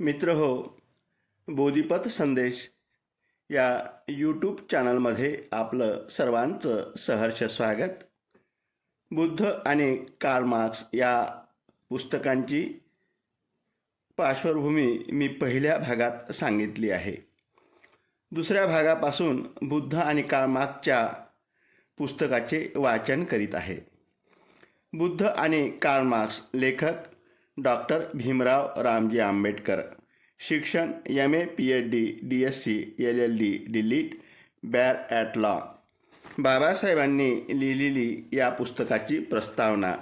मित्र हो बोधिपथ संदेश या यूट्यूब चॅनलमध्ये आपलं सर्वांचं सहर्ष स्वागत. बुद्ध आणि कार्ल मार्क्स या पुस्तकांची पार्श्वभूमी मी पहिल्या भागात सांगितली आहे. दुसऱ्या भागापासून बुद्ध आणि कार्ल मार्क्सच्या पुस्तकाचे वाचन करीत आहे. बुद्ध आणि कार्ल मार्क्स लेखक डॉक्टर भीमराव रामजी आंबेडकर. शिक्षण M A P H D D S C L L D DLitt bar at law बाबासाहेबांनी लिहिलेली या पुस्तकाची प्रस्तावना.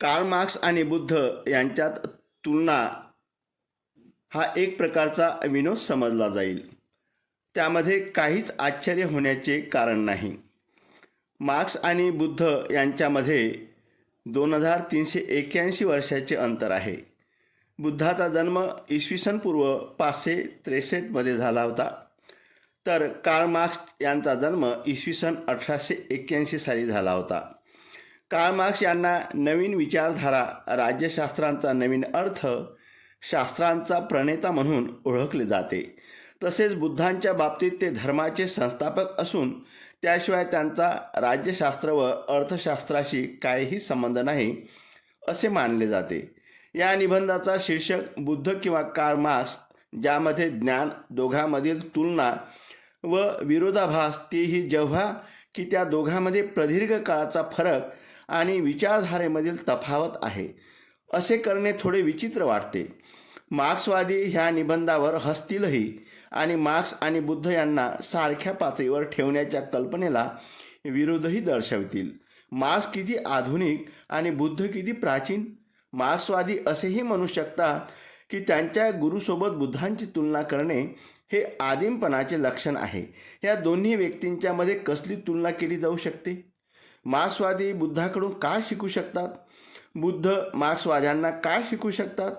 कार्ल मार्क्स आणि बुद्ध यांच्यात तुलना हा एक प्रकारचा विनोद समजला जाईल. त्यामध्ये काहीच आश्चर्य होण्याचे कारण नाही. मार्क्स आणि बुद्ध यांच्यामध्ये दोन हजार तीनशे एक्याऐंशी वर्षाचे अंतर आहे. बुद्धाचा जन्म इसवी सन पूर्व पाचशे त्रेसष्टमध्ये झाला होता. तर कार्ल मार्क्स यांचा जन्म इसवी सन अठराशे एक्क्याऐंशी साली झाला होता. कार्ल मार्क्स यांना नवीन विचारधारा राज्यशास्त्रांचा नवीन अर्थ शास्त्रांचा प्रणेता म्हणून ओळखले जाते. तसेच बुद्धांच्या बाबतीत ते धर्माचे संस्थापक असून त्याशिवाय त्यांचा राज्यशास्त्र व अर्थशास्त्राशी काहीही संबंध नाही असे मानले जाते. या निबंधाचा शीर्षक बुद्ध किंवा कार्ल ज्यामध्ये ज्ञान दोघांमधील तुलना व विरोधाभास तेही जेव्हा की त्या दोघांमध्ये प्रदीर्घ काळाचा फरक आणि विचारधारेमधील तफावत आहे असे करणे थोडे विचित्र वाटते. मार्क्सवादी ह्या निबंधावर हसतीलही आणि मार्क्स आणि बुद्ध यांना सारख्या पातळीवर ठेवण्याच्या कल्पनेला विरोधही दर्शवतील. मार्क्स किती आधुनिक आणि बुद्ध किती प्राचीन? मार्क्सवादी असेही म्हणू शकतात की त्यांच्या गुरुसोबत बुद्धांची तुलना करणे हे आदिमपणाचे लक्षण आहे. या दोन्ही व्यक्तींच्यामध्ये कसली तुलना केली जाऊ शकते? मार्क्सवादी बुद्धाकडून का शिकू शकतात? बुद्ध मार्क्सवाद्यांना का शिकू शकतात?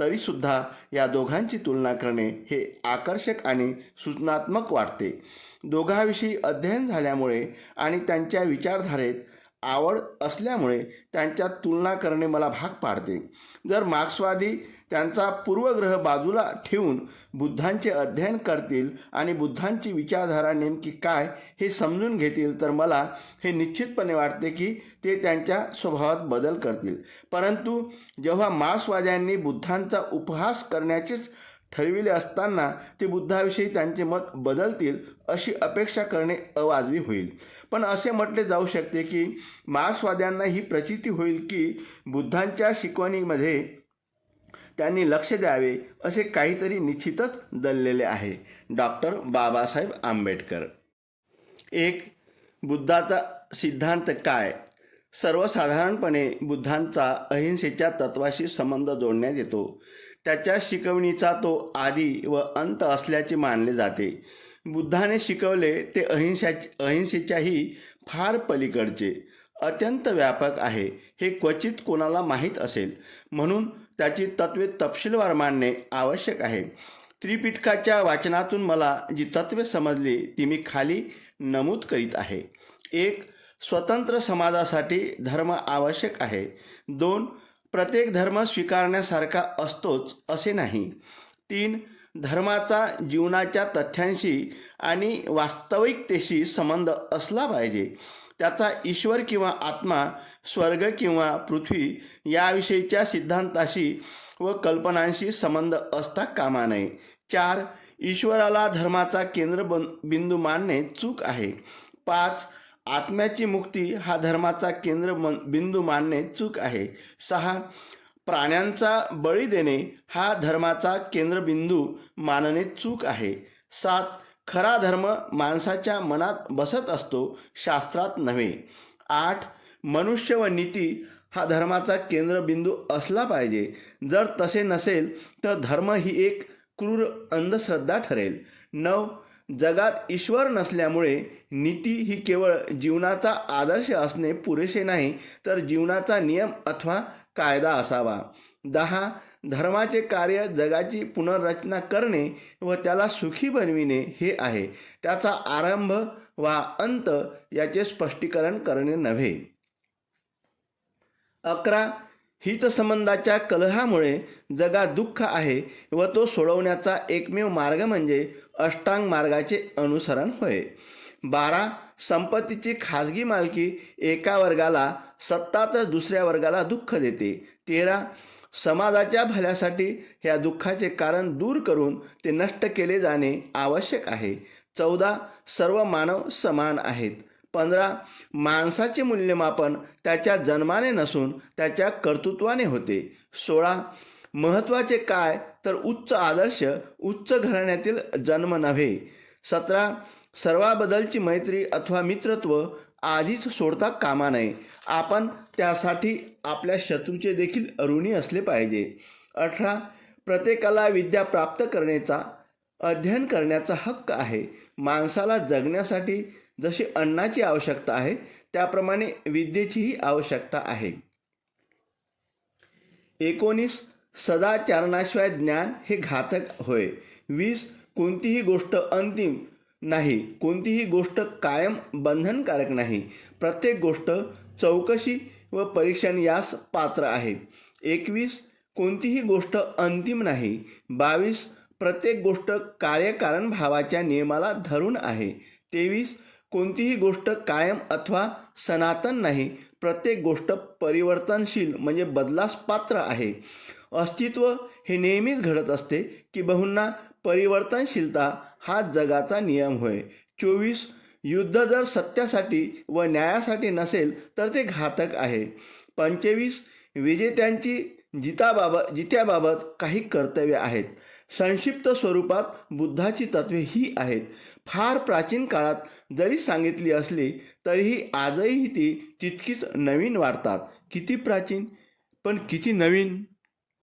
तरीसुद्धा या दोघांची तुलना करणे हे आकर्षक आणि सूचनात्मक वाटते. दोघांविषयी अध्ययन झाल्यामुळे आणि त्यांच्या विचारधारेत आवड असल्यामुळे त्यांच्यात तुलना करणे मला भाग पाडते. जर मार्क्सवादी त्यांचा पूर्वग्रह बाजूला ठेवून बुद्धांचे अध्ययन करतील आणि बुद्धांची विचारधारा नेमकी काय हे समजून घेतील तर मला हे निश्चितपणे वाटते की ते त्यांच्या स्वभावात बदल करतील. परंतु जेव्हा मार्क्सवाद्यांनी बुद्धांचा उपहास करण्याचेच ठरविले असताना ते बुद्धाविषयी त्यांचे मत बदलतील अशी अपेक्षा करणे अवाजवी होईल. पण असे म्हटले जाऊ शकते की मार्क्सवाद्यांना ही प्रचिती होईल की बुद्धांच्या शिकवणीमध्ये त्यांनी लक्ष द्यावे असे काहीतरी निश्चितच दललेले आहे. डॉक्टर बाबासाहेब आंबेडकर. एक बुद्धाचा सिद्धांत काय? सर्वसाधारणपणे बुद्धांचा अहिंसेच्या तत्वाशी संबंध जोडण्यात येतो. त्याच्या शिकवणीचा तो आदी व अंत असल्याचे मानले जाते. बुद्धाने शिकवले ते अहिंसा अहिंसेच्याही फार पलीकडचे अत्यंत व्यापक आहे हे क्वचित कोणाला माहीत असेल. म्हणून त्याची तत्वे तपशीलवार मांडणे आवश्यक आहे. त्रिपिटकाच्या वाचनातून मला जी तत्वे समजली ती मी खाली नमूद करीत आहे. एक स्वतंत्र समाजासाठी धर्म आवश्यक आहे. दोन प्रत्येक धर्म स्वीकारण्यासारखा असतोच असे नाही. तीन धर्माचा जीवनाच्या तथ्यांशी आणि वास्तविकतेशी संबंध असला पाहिजे. त्याचा ईश्वर किंवा आत्मा स्वर्ग किंवा पृथ्वी याविषयीच्या सिद्धांताशी व कल्पनांशी संबंध असता कामा नये. चार ईश्वराला धर्माचा केंद्र बन बिंदू मानणे चूक आहे. पाच आत्म्याची मुक्ती हा धर्माचा केंद्र मन बिंदू मानणे चूक आहे. सहा प्राण्यांचा बळी देणे हा धर्माचा केंद्रबिंदू मानणे चूक आहे. सात खरा धर्म माणसाच्या मनात बसत असतो शास्त्रात नव्हे. आठ मनुष्य व नीती हा धर्माचा केंद्रबिंदू असला पाहिजे. जर तसे नसेल तर धर्म ही एक क्रूर अंधश्रद्धा ठरेल. नऊ जगात ईश्वर नसल्यामुळे नीती ही केवळ जीवनाचा आदर्श असणे पुरेसे नाही तर जीवनाचा नियम अथवा कायदा असावा. दहा धर्माचे कार्य जगाची पुनर्रचना करणे व त्याला सुखी बनविणे हे आहे. त्याचा आरंभ वा अंत याचे स्पष्टीकरण करणे नव्हे. अकरा हितसंबंधाच्या कलहामुळे जगात दुःख आहे व तो सोडवण्याचा एकमेव मार्ग म्हणजे अष्टांग मार्गाचे अनुसरण होय. बारा संपत्तीची खाजगी मालकी एका वर्गाला सत्ता तर दुसऱ्या वर्गाला दुःख देते. तेरा समाजाच्या भल्यासाठी ह्या दुःखाचे कारण दूर करून ते नष्ट केले जाणे आवश्यक आहे. चौदा सर्व मानव समान आहेत. पंधरा माणसाचे मूल्यमापन त्याच्या जन्माने नसून त्याच्या कर्तृत्वाने होते. सोळा महत्त्वाचे काय तर उच्च आदर्श उच्च घराण्यातील जन्म नव्हे. सतरा सर्वाबद्दलची मैत्री अथवा मित्रत्व आधीच सोडता कामा नये. आपण त्यासाठी आपल्या शत्रूचे देखील ऋणी असले पाहिजे. अठरा प्रत्येकाला विद्या प्राप्त करण्याचा अध्ययन करण्याचा हक्क आहे. माणसाला जगण्यासाठी जशी अन्नाची आवश्यकता आहे त्याप्रमाणे विद्येचीही आवश्यकता आहे. एकोणीस सदाचरणाशिवाय ज्ञान हे घातक होय. वीस कोणतीही गोष्ट अंतिम नाही. कोणतीही गोष्ट कायम बंधनकारक नाही. प्रत्येक गोष्ट चौकशी व परीक्षण यास पात्र आहे. एकवीस कोणतीही गोष्ट अंतिम नाही. बावीस प्रत्येक गोष्ट कार्यकारण भावाच्या नियमाला धरून आहे. तेवीस कोणतीही गोष्ट कायम अथवा सनातन नाही प्रत्येक गोष्ट परिवर्तनशील म्हणजे बदलास पात्र आहे. अस्तित्व हे नेहमीच घडत असते की बहुंना परिवर्तनशीलता हा जगाचा नियम होय. चोवीस युद्ध जर सत्यासाठी व न्यायासाठी नसेल तर ते घातक आहे. पंचवीस विजेत्यांची जिताबाबत जित्याबाबत काही कर्तव्य आहेत. संक्षिप्त स्वरूपात बुद्धाची तत्वे ही आहेत. फार प्राचीन काळात जरी सांगितली असली तरीही आजही ती तितकीच नवीन वाढतात. किती प्राचीन? पण किती नवीन?